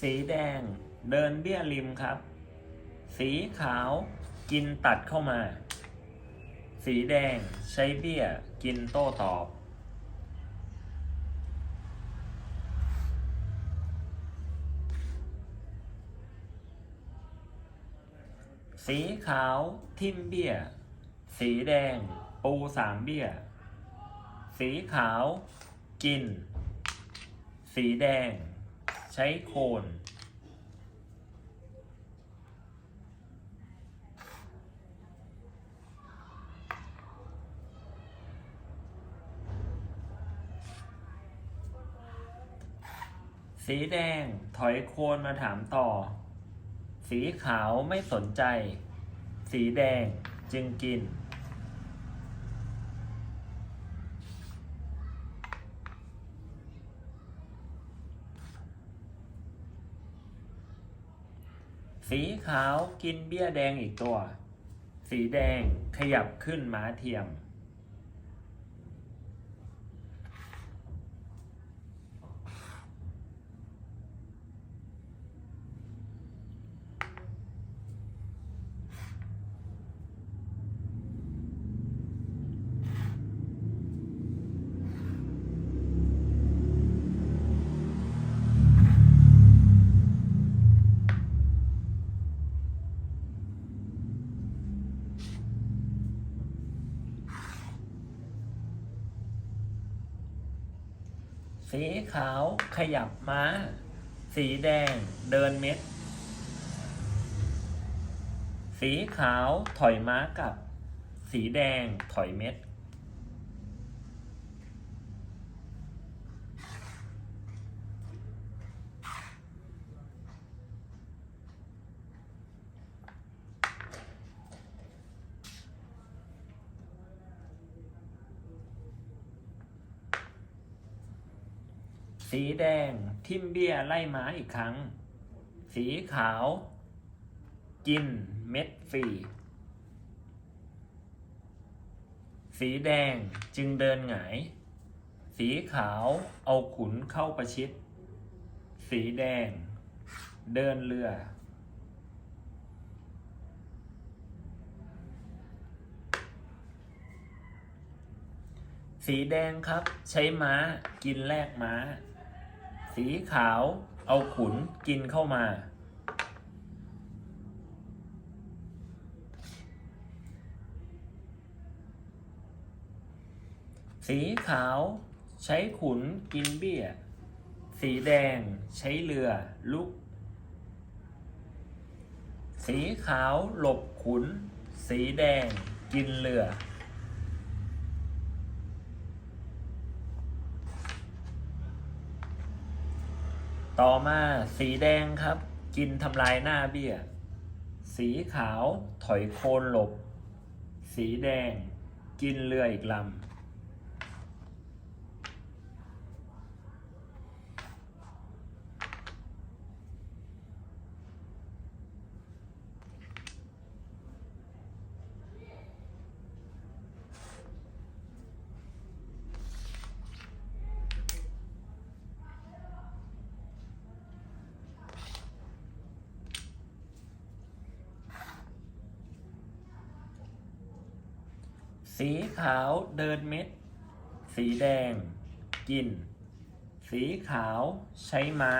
สีแดง เดินเบี้ยริมครับ สีขาวกินตัดเข้ามา สีแดงใช้เบี้ยกินโต้ตอบ สีขาวทิมเบี้ย สีแดงปูสามเบี้ย สีขาวกิน สีแดง ช้โคน สีแดงถอยโคนมาถามต่อ สีขาวไม่สนใจ สีแดงจึงกิน สีขาวกินเบี้ยแดงอีกตัว สีแดงขยับขึ้นม้าเทียม สีขาวขยับม้า สีแดงเดินเม็ด สีขาวถอยม้ากลับ สีแดงถอยเม็ด สีแดงทิมเบี้ยไล่ม้าอีกครั้ง สีขาว กินเม็ดฟรีสีแดงจึงเดินหงาย สีขาวเอาขุนเข้าประชิด สีแดง เดินเรือ สีแดงครับใช้ม้ากินแลกม้า สีขาวเอาขุนกินเข้ามา สีขาวใช้ขุนกินเบี้ย สีแดงใช้เรือลุก สีขาวหลบขุน สีแดงกินเรือ ต่อมาสีแดงครับ กินทำลายหน้าเบี้ย สีขาวถอยโคนหลบ สีแดง กินเรืออีกลำ สีขาวเดินเม็ด สีแดง กิน สีขาวใช้ม้า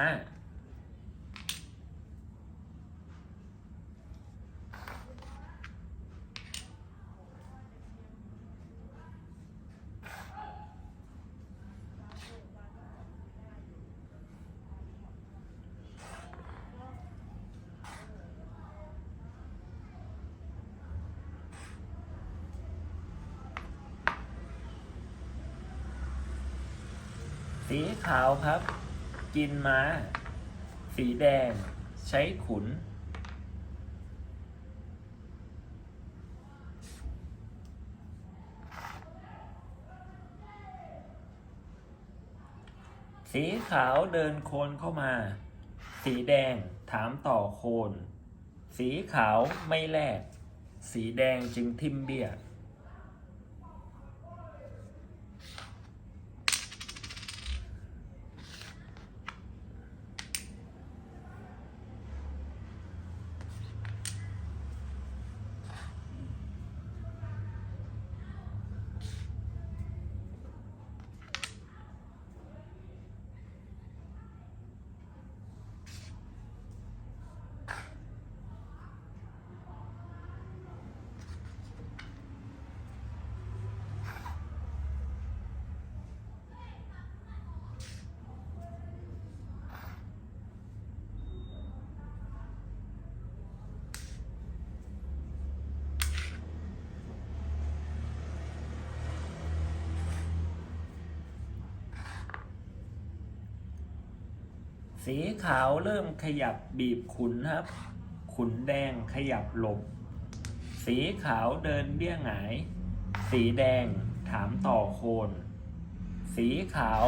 สีขาวครับ กินม้า สีแดง ใช้ขุน สีขาวเดินโคนเข้ามา สีแดงถามต่อโคน สีขาวไม่แลกสีแดงจึงทิมเบี้ย สีขาวเริ่มขยับบีบขุนครับ ขุนแดงขยับหลบ สีขาวเดินเบี้ยงหงาย สีแดงถามต่อโคน สีขาว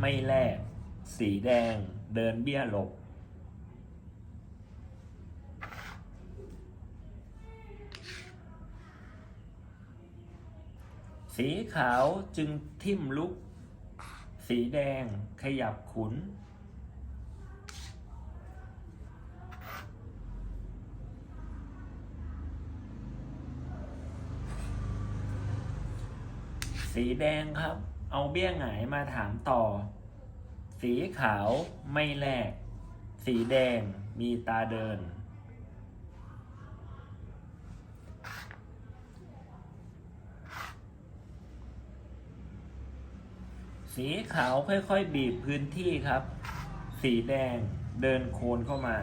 ไม่แลกสีแดงเดินเบี้ยหลบสีขาวจึงทิ่มลุก สีแดงขยับขุน สีแดงครับ เอาเบี้ยหงายมาถามต่อ สีขาวไม่แลก สีแดงมีตาเดิน สีขาวค่อยๆบีบพื้นที่ครับ สีแดงเดินโคนเข้ามา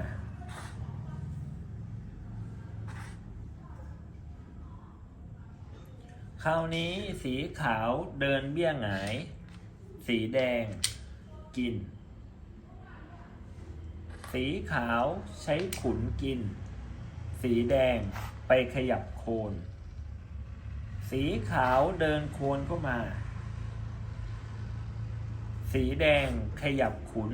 ราวนี้สีขาวเดินเบี้ยหงาย สีแดงกิน สีขาวใช้ขุนกิน สีแดงไปขยับโคน สีขาวเดินโคนเข้ามา สีแดงขยับขุน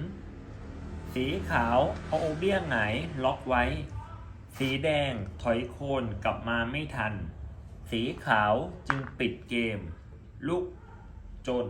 สีขาวเอาเบี้ยหงายล็อกไว้ สีแดงถอยโคนกลับมาไม่ทัน สีขาวจึงปิดเกมลุกจน